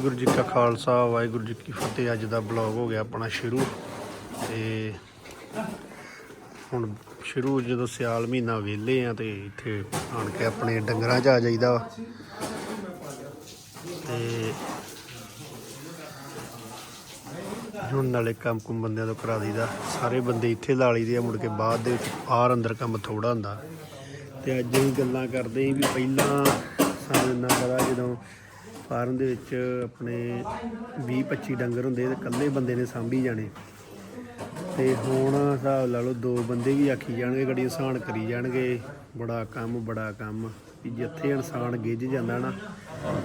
ਵਾਹਿਗੁਰੂ ਜੀ ਕਾ ਖਾਲਸਾ, ਵਾਹਿਗੁਰੂ ਜੀ ਕੀ ਫਤਿਹ। ਅੱਜ ਦਾ ਬਲੌਗ ਹੋ ਗਿਆ ਆਪਣਾ ਸ਼ੁਰੂ। ਤੇ ਹੁਣ ਸ਼ੁਰੂ ਜਦੋਂ ਸਿਆਲ ਮਹੀਨਾ ਵਿਹਲੇ ਆ ਤੇ ਇੱਥੇ ਆਣ ਕੇ ਆਪਣੇ ਡੰਗਰਾਂ 'ਚ ਆ ਜਾਈਦਾ ਵਾ। ਤੇ ਹੁਣ ਨਾਲੇ ਕੰਮ ਕੁਮ ਬੰਦਿਆਂ ਤੋਂ ਕਰਾ ਦਈਦਾ। ਸਾਰੇ ਬੰਦੇ ਇੱਥੇ ਲਾ ਲਈਦੇ ਆ, ਮੁੜ ਕੇ ਬਾਅਦ ਦੇ ਵਿੱਚ ਬਾਹਰ ਅੰਦਰ ਕੰਮ ਥੋੜਾ ਹੁੰਦਾ। ਤੇ ਅੱਜ ਅਸੀਂ ਗੱਲਾਂ ਕਰਦੇ ਸੀ ਵੀ ਪਹਿਲਾਂ ਸਾਨੂੰ ਇੰਨਾ ਪਤਾ ਜਦੋਂ ਫਾਰਮ ਦੇ ਵਿੱਚ ਆਪਣੇ 20 25 ਡੰਗਰ ਹੁੰਦੇ, ਤੇ ਇਕੱਲੇ ਬੰਦੇ ਨੇ ਸਾਂਭੀ ਜਾਣੇ। ਤੇ ਹੁਣ ਹਿਸਾਬ ਲਾ ਲਓ ਦੋ ਬੰਦੇ ਵੀ ਆਖੀ ਜਾਣਗੇ ਗੜੀ ਇਨਸਾਨ ਕਰੀ ਜਾਣਗੇ। ਬੜਾ ਕੰਮ ਬੜਾ ਕੰਮ। ਵੀ ਜਿੱਥੇ ਇਨਸਾਨ ਗਿੱਝ ਜਾਂਦਾ ਨਾ,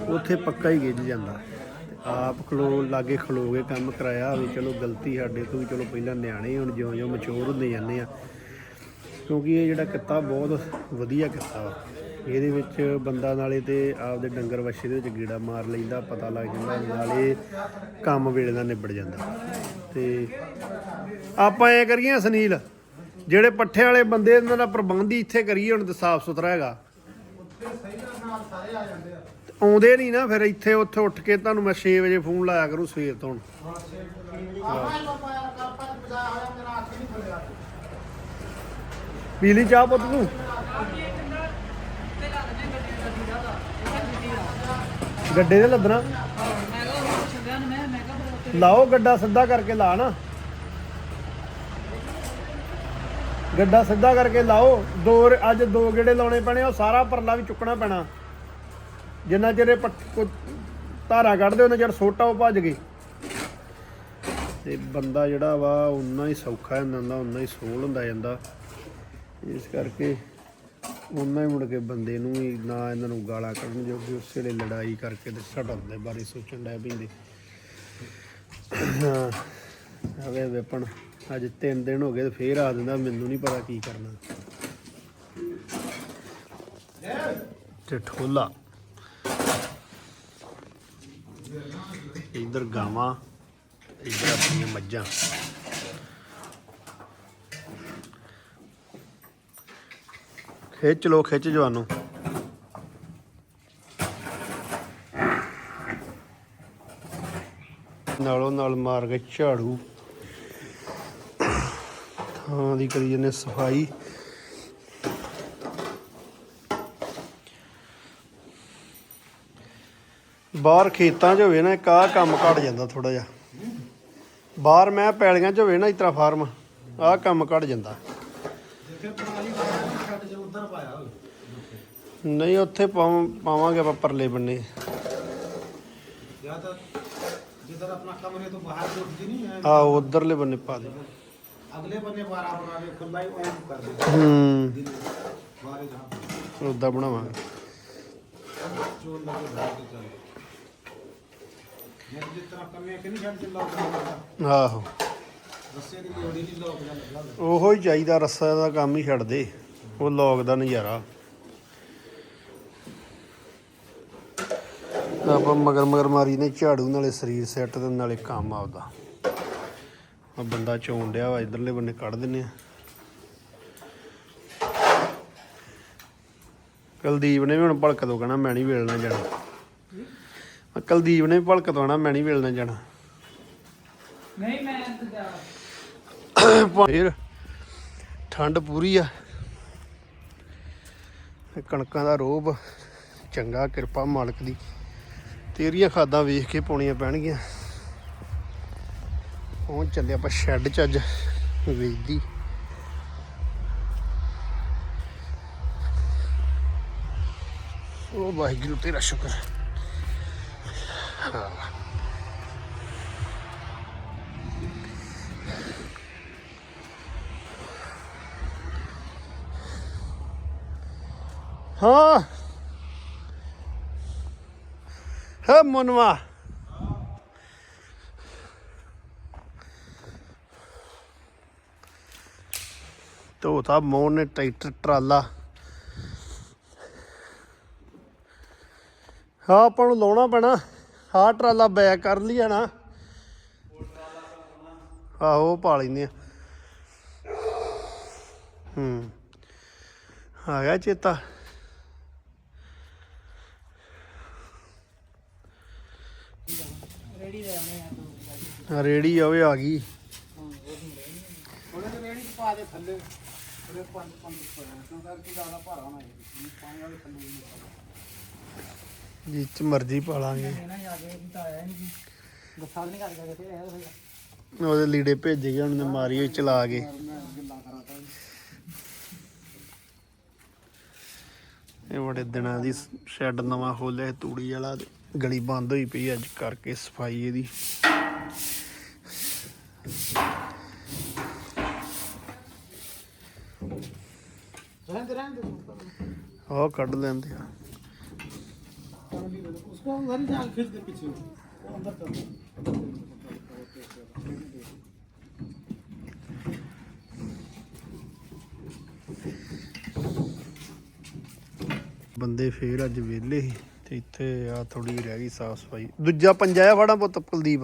ਉੱਥੇ ਪੱਕਾ ਹੀ ਗਿੱਝ ਜਾਂਦਾ। ਤੇ ਆਪ ਖਲੋ, ਲਾਗੇ ਖਲੋ ਕੇ ਕੰਮ ਕਰਾਇਆ ਹੋਵੇ, ਚਲੋ ਗਲਤੀ ਸਾਡੇ ਤੋਂ ਵੀ ਚਲੋ ਪਹਿਲਾਂ ਨਿਆਣੇ ਹੁਣ ਜਿਉਂ ਜਿਉਂ ਮਚੋਰ ਹੁੰਦੇ ਜਾਂਦੇ ਆ। ਕਿਉਂਕਿ ਇਹ ਜਿਹੜਾ ਕਿੱਤਾ ਬਹੁਤ ਵਧੀਆ ਕਿੱਤਾ ਵਾ। ਇਹਦੇ ਵਿੱਚ ਬੰਦਾ ਨਾਲੇ ਤੇ ਆਪਦੇ ਡੰਗਰ ਵੱਛੇ ਦੇ ਵਿੱਚ ਗੀੜਾ ਮਾਰ ਲੈਂਦਾ, ਪਤਾ ਲੱਗ ਜਾਂਦਾ, ਨਾਲੇ ਕੰਮ ਵੇਲੇ ਦਾ ਨਿਬੜ ਜਾਂਦਾ। ਤੇ ਆਪਾਂ ਐ ਕਰੀਏ ਸੁਨੀਲ, ਜਿਹੜੇ ਪੱਠੇ ਵਾਲੇ ਬੰਦੇ ਇਹਨਾਂ ਦਾ ਪ੍ਰਬੰਧ ਹੀ ਇੱਥੇ ਕਰੀਏ, ਹੁਣ ਤਾਂ ਸਾਫ਼ ਸੁਥਰਾ ਹੈਗਾ। ਆਉਂਦੇ ਨਹੀਂ ਨਾ ਫਿਰ ਇੱਥੇ, ਉੱਥੇ ਉੱਠ ਕੇ ਤੁਹਾਨੂੰ ਮੈਂ 6 ਵਜੇ ਫੋਨ ਲਾਇਆ ਕਰੂ ਸਵੇਰ ਤੋਂ ਪੀਲੀ ਚਾਹ ਪੁੱਤ ਤੂੰ? ਗੱਡੇ ਦੇ ਲੱਦਣਾ। ਲਾਓ ਗੱਡਾ ਸਿੱਧਾ ਕਰਕੇ ਲਾ ਨਾ। ਗੱਡਾ ਸਿੱਧਾ ਕਰਕੇ ਲਾਓ। ਦੋ ਅੱਜ ਦੋ ਗੇੜੇ ਲਾਉਣੇ ਪੈਣੇ, ਉਹ ਸਾਰਾ ਪਰਲਾ ਵੀ ਚੁੱਕਣਾ ਪੈਣਾ। ਜਿੰਨਾ ਚਿਰ ਇਹ ਧਾਰਾ ਕੱਢਦੇ, ਉਹਨਾਂ ਚਿਰ ਸੋਟਾ ਉਹ ਭੱਜ ਗਏ। ਤੇ ਬੰਦਾ ਜਿਹੜਾ ਵਾ ਉਨਾ ਹੀ ਸੌਖਾ ਹੁੰਦਾ ਹੁੰਦਾ ਉਨਾ ਹੀ ਸੋਲ ਹੁੰਦਾ ਜਾਂਦਾ। ਇਸ ਕਰਕੇ ਉਹਨਾਂ ਹੀ ਮੁੜ ਕੇ ਬੰਦੇ ਨੂੰ ਵੀ ਨਾ ਇਹਨਾਂ ਨੂੰ ਗਾਲਾਂ ਕੱਢਣ ਜੋਗੇ, ਉਸੇ ਵੇਲੇ ਲੜਾਈ ਕਰਕੇ ਤੇ ਛਡਣ ਬਾਰੇ ਸੋਚਣ ਲੱਗ ਪੈਂਦੇ। ਹਾਂ, ਆਵੇ ਵੇਪਣ ਅੱਜ ਤਿੰਨ ਦਿਨ ਹੋ ਗਏ ਤੇ ਫੇਰ ਆ ਦਿੰਦਾ ਮੈਨੂੰ ਨਹੀਂ ਪਤਾ ਕੀ ਕਰਨਾ। ਤੇ ਠੋਲਾ। ਇਧਰ ਗਾਵਾਂ, ਇਧਰ ਆਪਣੀਆਂ ਮੱਝਾਂ। ਖਿੱਚ ਲੋ ਖਿੱਚ ਜਵਾਨੋ। ਨਾਲੋਂ ਨਾਲ ਮਾਰ ਕੇ ਝਾੜੂ। ਥਾਂ ਦੀ ਕਰੀ ਜਨੇ ਸਫ਼ਾਈ। ਬਾਹਰ ਖੇਤਾਂ 'ਚ ਹੋਵੇ ਨਾ, ਇੱਕ ਆਹ ਕੰਮ ਘਟ ਜਾਂਦਾ ਥੋੜਾ ਜਿਹਾ। ਬਾਹਰ ਮੈਂ ਪੈਲੀਆਂ 'ਚ ਹੋਵੇ ਨਾ, ਇਸ ਤਰ੍ਹਾਂ ਫਾਰਮ, ਆਹ ਕੰਮ ਘਟ ਜਾਂਦਾ। ਨਹੀਂ ਉੱਥੇ ਪਾਵਾਂ- ਪਾਵਾਂਗੇ ਆਪਾਂ ਪਰਲੇ ਬੰਨੇ या तो जिधर अपना कमरे तो बाहर से उठती नहीं है ਆ ਉਧਰਲੇ ਬੰਨੇ ਪਾ ਦੇ अगले बने बारह बना के खुला ही ओम कर देते ਹੂੰ बारह जहाँ ਉਦਾਂ ਬਣਾਵਾਂਗੇ चोर लगे भाग के चले मैं जिस तरह कमे के नहीं छड़ चिल्ला उतना ਆਹੋ रस्से की जोड़ी नहीं लोग लगा ਉਹੋ ਹੀ ਚਾਹੀਦਾ ਰੱਸਾ ਦਾ ਕੰਮ ਹੀ ਛੱਡ ਦੇ ਉਹ ਲੋਕ ਦਾ ਨਜ਼ਾਰਾ ਆਪਾਂ ਮਗਰ ਮਗਰ ਮਾਰੀ ਨੇ ਝਾੜੂ ਨਾਲੇ ਸਰੀਰ ਸੈੱਟ ਤੇ ਨਾਲੇ ਕੰਮ ਆਪਦਾ। ਆ ਬੰਦਾ ਚੋਣ ਡਿਆ ਵਾ ਇਧਰਲੇ ਬੰਨੇ ਕੱਢ ਦਿੰਨੇ ਆ। ਕੁਲਦੀਪ ਨੇ ਵੀ ਹੁਣ ਭਲਕ ਦੋ ਕਹਿਣਾ ਮੈਂ ਨਹੀਂ ਵੇਲਣਾ ਜਾਣਾ। ਆ ਕੁਲਦੀਪ ਨੇ ਵੀ ਭਲਕ ਕਹਿਣਾ ਮੈਂ ਨਹੀਂ ਵੇਲਣਾ ਜਾਣਾ। ਨਹੀਂ ਮੈਂ ਇੰਤਜ਼ਾਰ ਫੇਰ ਠੰਡ ਪੂਰੀ ਆ। ਤੇ ਕਣਕਾਂ ਦਾ ਰੋਬ ਚੰਗਾ ਕਿਰਪਾ ਮਾਲਕ ਦੀ। ਤੇਰੀਆਂ ਖਾਦਾਂ ਵੇਖ ਕੇ ਪਾਉਣੀਆਂ ਪੈਣਗੀਆਂ। ਪਹੁੰਚ ਚੱਲੇ ਆਪਾਂ ਸ਼ੈੱਡ ਚ ਅੱਜ, ਵੇਚਦੀ। ਉਹ ਵਾਹਿਗੁਰੂ ਤੇਰਾ ਸ਼ੁਕਰ। ਹਾਂ। ਹੈ ਮਨਵਾ ਤੋਤਾ ਮੋਹਨ ਨੇ ਟਰੈਕਟਰ ਟਰਾਲਾ। ਹਾਂ, ਆਪਾਂ ਨੂੰ ਲਾਉਣਾ ਪੈਣਾ। ਹਾਂ ਟਰਾਲਾ ਬੈਕ ਕਰ ਲਿਆ ਨਾ। ਆਹੋ ਪਾ ਲੈਂਦੇ ਆ। ਹੂੰ। ਆ ਗਿਆ ਚੇਤਾ। ਰੇੜੀ ਆਵੇ ਆ ਗਈ। ਉਹਦੇ ਰੇੜੀ ਚ ਪਾ ਦੇ ਥੱਲੇ। ਉਹਦੇ ਪੰਜ ਪੰਜ ਕਿਉਂਕਿ ਕਿ ਜ਼ਿਆਦਾ ਭਾਰਾ ਹੋਣਾ ਹੈ ਪਾਣੀ ਵਾਲੇ ਥੱਲੇ ਨਹੀਂ ਪਾਉਂਦਾ ਜਿੱਚ ਮਰਜ਼ੀ ਪਾ ਲਾਂਗੇ। ਉਹਦੇ ਲੀੜੇ ਭੇਜੇ ਗਏ ਉਹਨੇ ਮਾਰੀ ਹੋਈ ਚਲਾ ਕੇ। ਇਹ ਬੜੇ ਦਿਨਾਂ ਦੀ ਸ਼ੈੱਡ ਨਵਾਂ ਖੋਲਿਆ ਤੂੜੀ ਵਾਲਾ ਗਲੀ ਬੰਦ ਹੋਈ ਪਈ ਅੱਜ ਕਰਕੇ ਸਫ਼ਾਈ ਇਹਦੀ। रहने दे रहने दे ਆਹ ਕੱਢ ਲੈਂਦੇ ਆ उसको उधर ही जाके खींच दे पीछे वो अंदर कर ਬੰਦੇ ਫੇਰ ਅੱਜ ਵਿਹਲੇ ਸੀ ਤੇ ਇੱਥੇ ਆ ਥੋੜੀ ਰਹਿ ਗਈ ਸਾਫ ਸਫਾਈ ਦੂਜਾ ਪੰਜਾ ਆ ਫੜਾ ਪੁੱਤ ਕੁਲਦੀਪ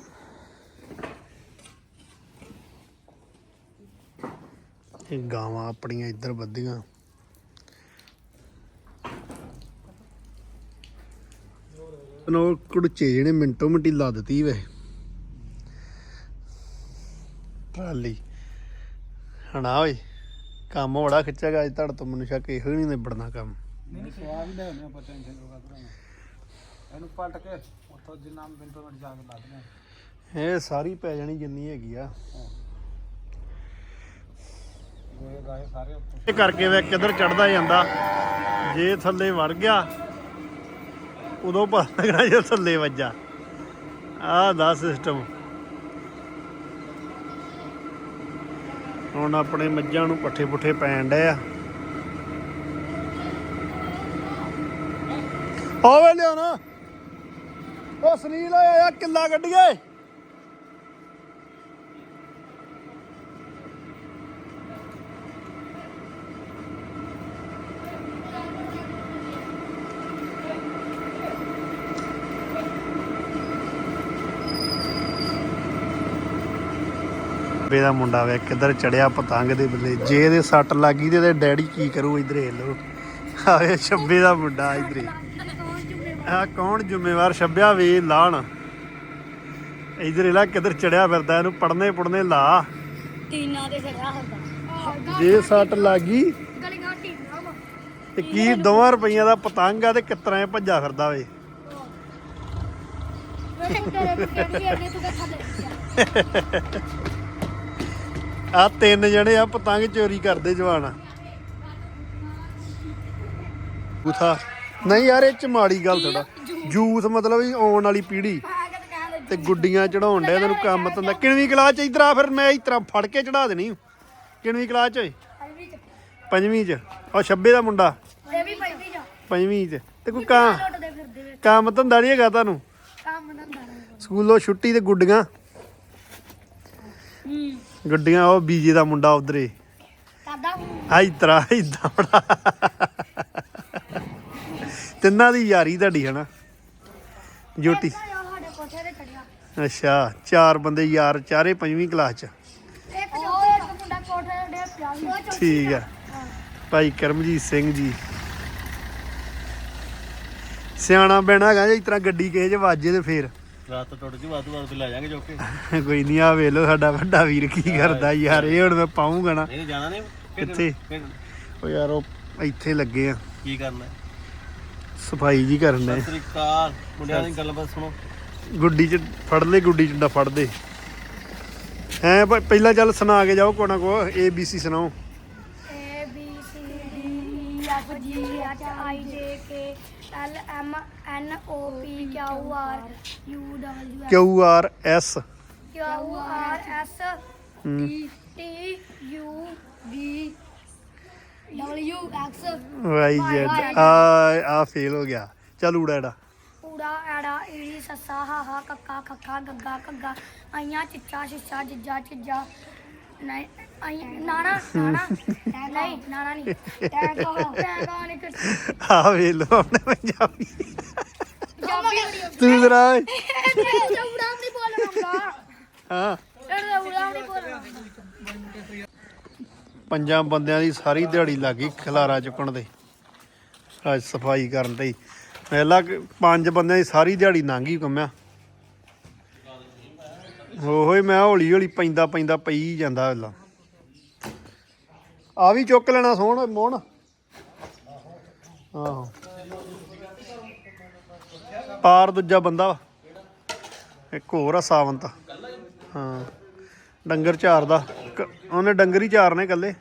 ਇਹ ਗਾਵਾਂ ਆਪਣੀਆਂ ਇੱਧਰ ਬੱਧੀਆਂ ਨੋ ਕੁੜਚੇ ਜਿਹੜੇ ਮਿੰਟੋ ਮਿੰਟੀ ਲਾ ਦਿੱਤੀ ਵੇ। ਟਰਾਲੀ। ਹਣਾ ਓਏ ਕੰਮ ਬੜਾ ਖਿੱਚੇਗਾ ਅੱਜ ਤੁਹਾਡੇ ਤੋਂ ਮੈਨੂੰ ਸ਼ੱਕ ਇਹੋ ਨਹੀਂ ਨਿਬੜਨਾ ਕੰਮ। ਨਹੀਂ ਸਵਾਦ ਹੀ ਲੈਣੇ ਆਪਾਂ ਟੈਨਸ਼ਨ ਹੋਗਾ ਭਰਾ ਇਹਨੂੰ ਪਲਟ ਕੇ ਉੱਥੋਂ ਜਿੰਨਾ ਮਿੰਟੋ ਮਿੰਟ ਜਾ ਕੇ ਲਾ ਦੇਣਾ ਇਹ ਸਾਰੀ ਪੈ ਜਾਣੀ ਜਿੰਨੀ ਹੈਗੀ ਆ। ਇਹ ਕਰਕੇ ਵੇ ਕਿੱਧਰ ਚੜਦਾ ਜਾਂਦਾ? ਜੇ ਥੱਲੇ ਵੜ ਗਿਆ, ਉਦੋਂ ਪਤਾ ਲੱਗਣਾ ਜੇ ਥੱਲੇ ਵੱਜਾ। ਆਹ ਦਾ ਸਿਸਟਮ ਹੁਣ ਆਪਣੇ ਮੱਝਾਂ ਨੂੰ ਪੱਠੇ ਪੁੱਠੇ ਪੈਣ ਡਏ ਆ। ਆਵੇ ਲਿਓ ਨਾ ਉਹ ਸੁਨੀਲ ਆਇਆ ਕਿੱਲਾ ਕੱਢੀਏ ਬੇ ਦਾ ਮੁੰਡਾ ਵੇ ਕਿੱਧਰ ਚੜਿਆ ਪਤੰਗ ਦੇ ਬੱਲੇ। ਜੇ ਇਹਦੇ ਸੱਟ ਲੱਗੀ ਤੇ ਇਹਦੇ ਡੈਡੀ ਕੀ ਕਰੂ ਇਧਰੇ ਲੋ ਆਵੇ ਛੱਬੇ ਦਾ ਮੁੰਡਾ ਇਧਰੇ। ਆ ਕੌਣ ਜ਼ਿੰਮੇਵਾਰ? ਛੱਬਿਆ ਵੇ ਲਾਣ। ਇਧਰੇ ਲਾ ਕਿੱਧਰ ਚੜਿਆ ਫਿਰਦਾ ਇਹਨੂੰ ਪੜਨੇ ਪੁੜਨੇ ਲਾ। ਟੀਨਾ ਦੇ ਖੜਾ ਹੁੰਦਾ ਜੇ ਸੱਟ ਲੱਗੀ ਗਲੀਆਂ ਟੀਨਾ ਵਾ ਤੇ ਕੀ ਦੋਵਾਂ ਰੁਪਈਆਂ ਦਾ ਪਤੰਗ ਆ ਤੇ ਕਿਤਰਾ ਭੱਜਾ ਫਿਰਦਾ ਵੇ? ਤੇਰੇ ਮੁੰਡੇ ਦੀ ਤੂੰ ਕਿੱਥਾ ਦੇ ਆ ਤਿੰਨ ਜਣੇ ਆ ਪਤੰਗ ਚੋਰੀ ਕਰਦੇ ਜਵਾਨ। ਗੁਥਾ ਨਹੀਂ ਯਾਰ ਇਹ ਚ ਮਾੜੀ ਗੱਲ ਥੋੜਾ ਜੂਸ। ਮਤਲਬ ਵੀ ਆਉਣ ਵਾਲੀ ਪੀੜ੍ਹੀ ਆ ਤੇ ਗੁੱਡੀਆਂ ਚੜਾਉਣ ਡਿਆ ਤੈਨੂੰ ਕੰਮ ਤੰਦਾ ਕਿਣਵੀਂ ਕਲਾਸ ਚ ਇਧਰ ਆ ਫਿਰ ਮੈਂ ਇਸ ਤਰ੍ਹਾਂ ਫੜ ਕੇ ਚੜਾ ਦੇਣੀ। ਕਿਣਵੀਂ ਕਲਾਸ ਚ ਓਏ? ਪੰਜਵੀਂ ਚ। ਉਹ ਛੱਬੇ ਦਾ ਮੁੰਡਾ। ਪੰਜਵੀਂ ਚ। ਤੇ ਕੋਈ ਕਾਂ ਲੁੱਟਦੇ ਫਿਰਦੇ ਵੇ ਕੰਮ ਧੰਦਾ ਨਹੀਂ ਹੈਗਾ ਤੁਹਾਨੂੰ? ਕੰਮ ਹੁੰਦਾ ਸਕੂਲੋਂ ਛੁੱਟੀ ਤੇ ਗੁੱਡੀਆਂ। ਹੂੰ। ਗੁੱਡੀਆਂ ਉਹ ਬੀਜੇ ਦਾ ਮੁੰਡਾ ਉਧਰੇ। ਦਾਦਾ ਆ ਇਤਰਾ ਇਦਾਂ ਬੜਾ। ਤਿੰਨਾਂ ਦੀ ਯਾਰੀ ਤੁਹਾਡੀ ਹਨਾ? ਜੋਟੀ। ਸਾਡੇ ਕੋਠੇ ਤੇ ਚੜਿਆ ਅੱਛਾ ਚਾਰ ਬੰਦੇ ਯਾਰ ਚਾਰੇ ਪੰਜਵੀਂ ਕਲਾਸ ਚ। ਇੱਕ ਜੋ ਇੱਕ ਮੁੰਡਾ ਕੋਠੇ ਤੇ ਡਿਆ ਪਿਆ ਸੀ। ਉਹ ਚੌਥੀ ਠੀਕ ਆ। ਹਾਂ। ਭਾਈ ਕਰਮਜੀਤ ਸਿੰਘ ਜੀ। ਸਿਆਣਾ ਬੈਣਾ ਹੈਗਾ ਜੇ ਇਸ ਤਰ੍ਹਾਂ ਗੱਡੀ ਕਿਸੇ ਚ ਵੱਜੇ ਤੇ ਫੇਰ। ਰਾਤ ਟੁੱਟ ਜੀ ਵਾਧੂ ਵਾਧੂ ਲੈ ਜਾਾਂਗੇ ਜੋਕੇ ਕੋਈ ਨਹੀਂ ਆ ਵੇਖ ਲੋ ਸਾਡਾ ਵੱਡਾ ਵੀਰ ਕੀ ਕਰਦਾ ਯਾਰ ਇਹ ਹੁਣ ਮੈਂ ਪਾਉਂਗਾ ਨਾ। ਨਹੀਂ ਜਾਣਾ ਨਹੀਂ ਕਿੱਥੇ? ਉਹ ਯਾਰ ਉਹ ਇੱਥੇ ਲੱਗੇ ਆ। ਕੀ ਕਰਨਾ? ਸਫ਼ਾਈ ਜੀ ਕਰਨ ਦੇ ਅਕਾਲ। ਮੁੰਡਿਆਂ ਦੀ ਗੱਲਬਾਤ ਸੁਣੋ। ਗੁੱਡੀ ਚ ਫੜ ਲੈ ਗੁੱਡੀ ਚ ਡਾ ਫੜ ਦੇ। ਹੈ ਪਹਿਲਾਂ ਚੱਲ ਸੁਣਾ ਕੇ ਜਾਓ ਕੋਣਾ ਕੋ ਏ ਬੀ ਸੀ ਸੁਣਾਓ। A B C D E F G H I J L M N O P Q R U W Q R S Q R S T T U V W X. Y Z ਆ ਆ fail ਹੋ ਗਿਆ ਚੱਲ ਉੜਾ ਇਹਦਾ ਊੜਾ ਐੜਾ ਈੜੀ ਸੱਸਾ ਹਾਹਾ ਕੱਕਾ ਖੱਖਾ ਗੱਗਾ ਕੱਗਾ ਆਈਆਂ ਚਿੱਚਾ ਛਿੱਚਾ ਜਿੱਜਾ ਚਿੱਜਾ ਨਹੀਂ ਆਈ ਨਾਣਾ ਨਾਣਾ। ਨਹੀਂ ਨਾਣਾ ਨਹੀਂ ਟੈਗ ਕਹੋ ਟੈਗ ਕਹੋ ਨਹੀਂ ਕਿ ਆ ਵੇ ਲੋ ਆਪਣੇ ਪੰਜਾਬੀ। ਪੰਜਾਬੀ ਤੂੰ ਜ਼ਰਾ ਨਹੀਂ ਬੋਲਣਾ ਹਾਂ। ਨਹੀਂ ਬੋਲਣਾ। ਪੰਜਾਂ ਬੰਦਿਆਂ ਦੀ ਸਾਰੀ ਦਿਹਾੜੀ ਲੱਗੀ ਖਲਾਰਾ ਚੁੱਕਣ ਤੇ। ਅੱਜ ਸਫ਼ਾਈ ਕਰਨ ਤੇ ਪਹਿਲਾਂ ਪੰਜ ਬੰਦਿਆਂ ਦੀ ਸਾਰੀ ਦਿਹਾੜੀ ਲੰਘ ਗਈ ਕੰਮਿਆ ਉਹੋ ਹੀ ਮੈਂ ਹੌਲੀ ਹੌਲੀ ਪੈਂਦਾ ਪੈਂਦਾ ਪਈ ਜਾਂਦਾ ਵੇਲਾ ਆ ਵੀ ਚੁੱਕ ਲੈਣਾ ਸੋਹਣ ਮੋਹਣ। ਆਹੋ। ਪਾਰ ਦੂਜਾ ਬੰਦਾ ਵਾ। ਇੱਕ ਹੋਰ ਆ ਸਾਵੰਤ। ਹਾਂ। ਡੰਗਰ ਚਾਰਦਾ ਕ- ਉਹਨੇ ਡੰਗਰ ਹੀ ਚਾਰਨੇ ਇਕੱਲੇ।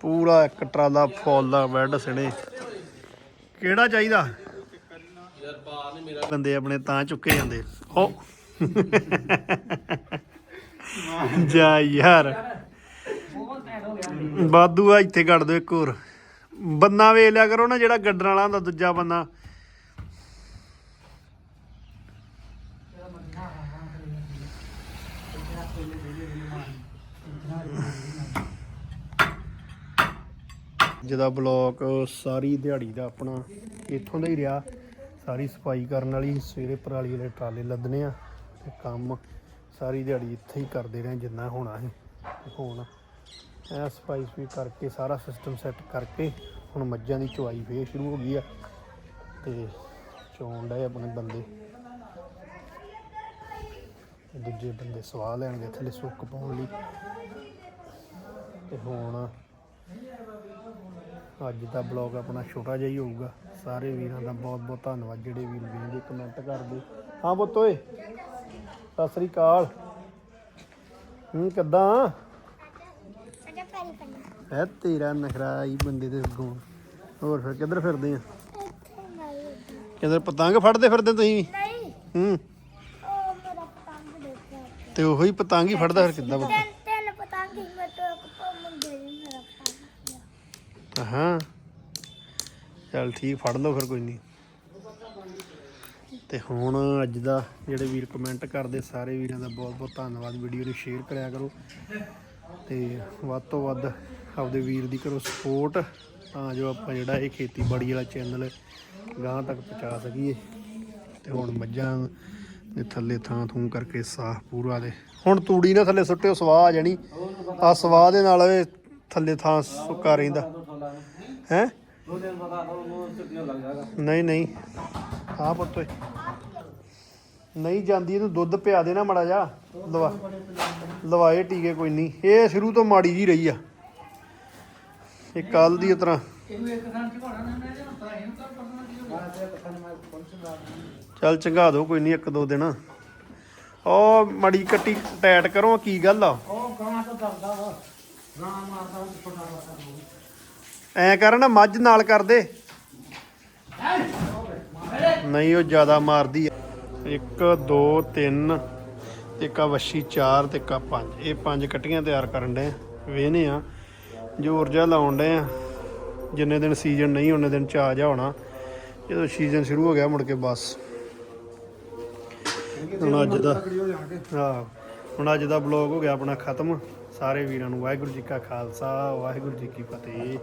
ਪੂਰਾ ਇੱਕ ਟਰਾਲਾ ਫੁੱਲ ਬੈੱਡ ਸਣੇ। ਕਿਹੜਾ ਚਾਹੀਦਾ? ਬੰਦੇ ਆਪਣੇ ਤਾਂ ਚੁੱਕੇ ਜਾਂਦੇ। ਓ ਜਾ ਯਾਰ। ਬਾਦੂ ਆ ਇੱਥੇ ਕੱਢ ਦਿਓ ਇੱਕ ਹੋਰ। ਬੰਨਾ ਵੇਖ ਲਿਆ ਕਰੋ ਨਾ ਜਿਹੜਾ ਗੱਡਣ ਵਾਲਾ ਹੁੰਦਾ ਦੂਜਾ ਬੰਦਾ। ਜਿਹਦਾ ਬਲੌਕ ਸਾਰੀ ਦਿਹਾੜੀ ਦਾ ਆਪਣਾ ਇੱਥੋਂ ਦਾ ਹੀ ਰਿਹਾ। ਸਾਰੀ ਸਫ਼ਾਈ ਕਰਨ ਵਾਲੀ ਸਵੇਰੇ ਪਰਾਲੀ ਵਾਲੇ ਟਰਾਲੇ ਲੱਦਨੇ ਆ। ਤੇ ਕੰਮ ਸਾਰੀ ਦਿਹਾੜੀ ਇੱਥੇ ਹੀ ਕਰਦੇ ਰਹੇ ਜਿੰਨਾ ਹੋਣਾ ਸੀ। ਤੇ ਹੁਣ ਇਹ ਸਫ਼ਾਈ ਸਫੂਈ ਕਰਕੇ ਸਾਰਾ ਸਿਸਟਮ ਸੈੱਟ ਕਰਕੇ ਹੁਣ ਮੱਝਾਂ ਦੀ ਚੁਆਈ ਫੇਰ ਸ਼ੁਰੂ ਹੋ ਗਈ ਆ ਤੇ ਚੋਣ ਡਏ ਆਪਣੇ ਬੰਦੇ। ਤੇ ਦੂਜੇ ਬੰਦੇ ਸਵਾਹ ਲੈਣਗੇ ਥੱਲੇ ਸੁੱਕ ਪਾਉਣ ਲਈ। ਤੇ ਹੁਣ ਅੱਜ ਦਾ ਬਲੌਗ ਆਪਣਾ ਛੋਟਾ ਜਿਹਾ ਹੀ ਹੋਊਗਾ। ਸਾਰੇ ਵੀਰਾਂ ਦਾ ਬਹੁਤ ਬਹੁਤ ਧੰਨਵਾਦ। ਜਿਹੜੇ ਵੀਰ ਵੀਰ ਕਮੈਂਟ ਕਰਦੇ। ਹਾਂ ਪੁੱਤ ਸਤਿ ਸ੍ਰੀ ਅਕਾਲ। ਹੂੰ ਕਿੱਦਾਂ? ਪੈਰੀ ਹੈ ਤੇਰਾ ਨਖਰਾ ਹੀ ਬੰਦੇ ਦੇ ਅੱਗੋਂ। ਹੋਰ ਫਿਰ ਕਿੱਧਰ ਫਿਰਦੇ ਆ? ਇੱਥੇ ਨਹੀਂ। ਕਿੱਧਰ ਪਤੰਗ ਫੜਦੇ ਫਿਰਦੇ ਤੁਸੀਂ? ਨਹੀਂ। ਹੂੰ। ਉਹ ਮੇਰਾ ਪਤੰਗ ਦੇਖਿਆ। ਤੇ ਉਹੀ ਪਤੰਗ ਹੀ ਫੜਦਾ ਫਿਰ ਕਿੱਦਾਂ ਪੁੱਤ? ਤਿੰਨ ਤਿੰਨ ਪਤੰਗ ਹੀ ਮੈਂ ਤੋਂ ਇੱਕ ਮੁੰਡੇ ਨੇ ਮੇਰਾ ਪਤੰਗ ਲਿਆ। ਹਾਂ। ਚੱਲ ਠੀਕ ਫੜ ਲਓ ਫਿਰ ਕੋਈ ਨਹੀਂ। ਤੇ ਹੁਣ ਅੱਜ ਦਾ ਜਿਹੜੇ ਵੀਰ ਕਮੈਂਟ ਕਰਦੇ ਸਾਰੇ ਵੀਰਾਂ ਦਾ ਬਹੁਤ ਬਹੁਤ ਧੰਨਵਾਦ। ਵੀਡੀਓ ਨੂੰ ਸ਼ੇਅਰ ਕਰਿਆ ਕਰੋ ਤੇ ਵੱਧ ਤੋਂ ਵੱਧ ਆਪਦੇ ਵੀਰ ਦੀ ਕਰੋ ਸਪੋਰਟ ਤਾਂ ਜੋ ਆਪਾਂ ਜਿਹੜਾ ਇਹ ਖੇਤੀਬਾੜੀ ਵਾਲਾ ਚੈਨਲ ਗਾਂ ਤੱਕ ਪਹੁੰਚਾ ਸਕੀਏ। ਤੇ ਹੁਣ ਮੱਝਾਂ ਦੇ ਥੱਲੇ ਥਾਂ ਥੂੰ ਕਰਕੇ ਸਾਫ਼ ਪੂਰਾ ਦੇ। ਹੁਣ ਤੂੜੀ ਨਾ ਥੱਲੇ ਸੁੱਟਿਓ ਸਵਾਹ ਆ ਜਾਣੀ। ਆ ਸਵਾਹ ਦੇ ਨਾਲ ਇਹ ਥੱਲੇ ਥਾਂ ਸੁੱਕਾ ਰਹਿੰਦਾ। ਹੈ? ਨਹੀਂ ਨਹੀਂ। ਹਾਂ ਪੁੱਤ ਓਏ। ਨਹੀਂ ਜਾਂਦੀ, ਇਹਨੂੰ ਦੁੱਧ ਪਿਆ ਦੇਣਾ ਨਾ ਮੜਾ ਜਾ ਲਵਾ ਲਵਾਏ ਟੀਕੇ ਕੋਈ ਨਹੀਂ। ਇਹ ਸ਼ੁਰੂ ਤੋਂ ਮਾੜੀ ਜੀ ਰਹੀ ਆ। ਇਹ ਕੱਲ ਦੀ ਤਰ੍ਹਾਂ। ਚੱਲ ਚੰਗਾ ਦੋ, ਕੋਈ ਨਹੀਂ, ਇੱਕ ਦੋ ਦਿਨ। ਉਹ ਮੜੀ ਕੱਟੀ ਟੈਟ ਕਰੋ, ਕੀ ਗੱਲ ਆ? ਉਹ ਐ ਕਰ ਨਾ, ਮੱਝ ਨਾਲ ਕਰ ਦੇ। ਨਹੀਂ, ਉਹ ਜ਼ਿਆਦਾ ਮਾਰਦੀ ਆ। 1 2 3 ਇੱਕ ਆ ਵੱਛੀ 4 ਤੇ ਇੱਕ ਆ 5 ਇਹ ਪੰਜ ਕੱਟੀਆਂ ਤਿਆਰ ਕਰਨ ਦੇ ਵੇਹਨੇ ਆ, ਜੋ ਊਰਜਾ ਲਾਉਣ ਦੇ ਆ, ਜਿੰਨੇ ਦਿਨ ਸੀਜ਼ਨ ਨਹੀਂ ਉਹਨੇ ਦਿਨ ਚਾ ਜਾ ਹੋਣਾ। ਜਦੋਂ ਸੀਜ਼ਨ ਸ਼ੁਰੂ ਹੋ ਗਿਆ ਮੁੜ ਕੇ ਬਸ। ਹੁਣ ਅੱਜ ਦਾ ਹਾਂ, ਹੁਣ ਅੱਜ ਦਾ ਬਲੌਗ ਹੋ ਗਿਆ ਆਪਣਾ ਖਤਮ। ਸਾਰੇ ਵੀਰਾਂ ਨੂੰ ਵਾਹਿਗੁਰੂ ਜੀ ਕਾ ਖਾਲਸਾ, ਵਾਹਿਗੁਰੂ ਜੀ ਕੀ ਫਤਿਹ।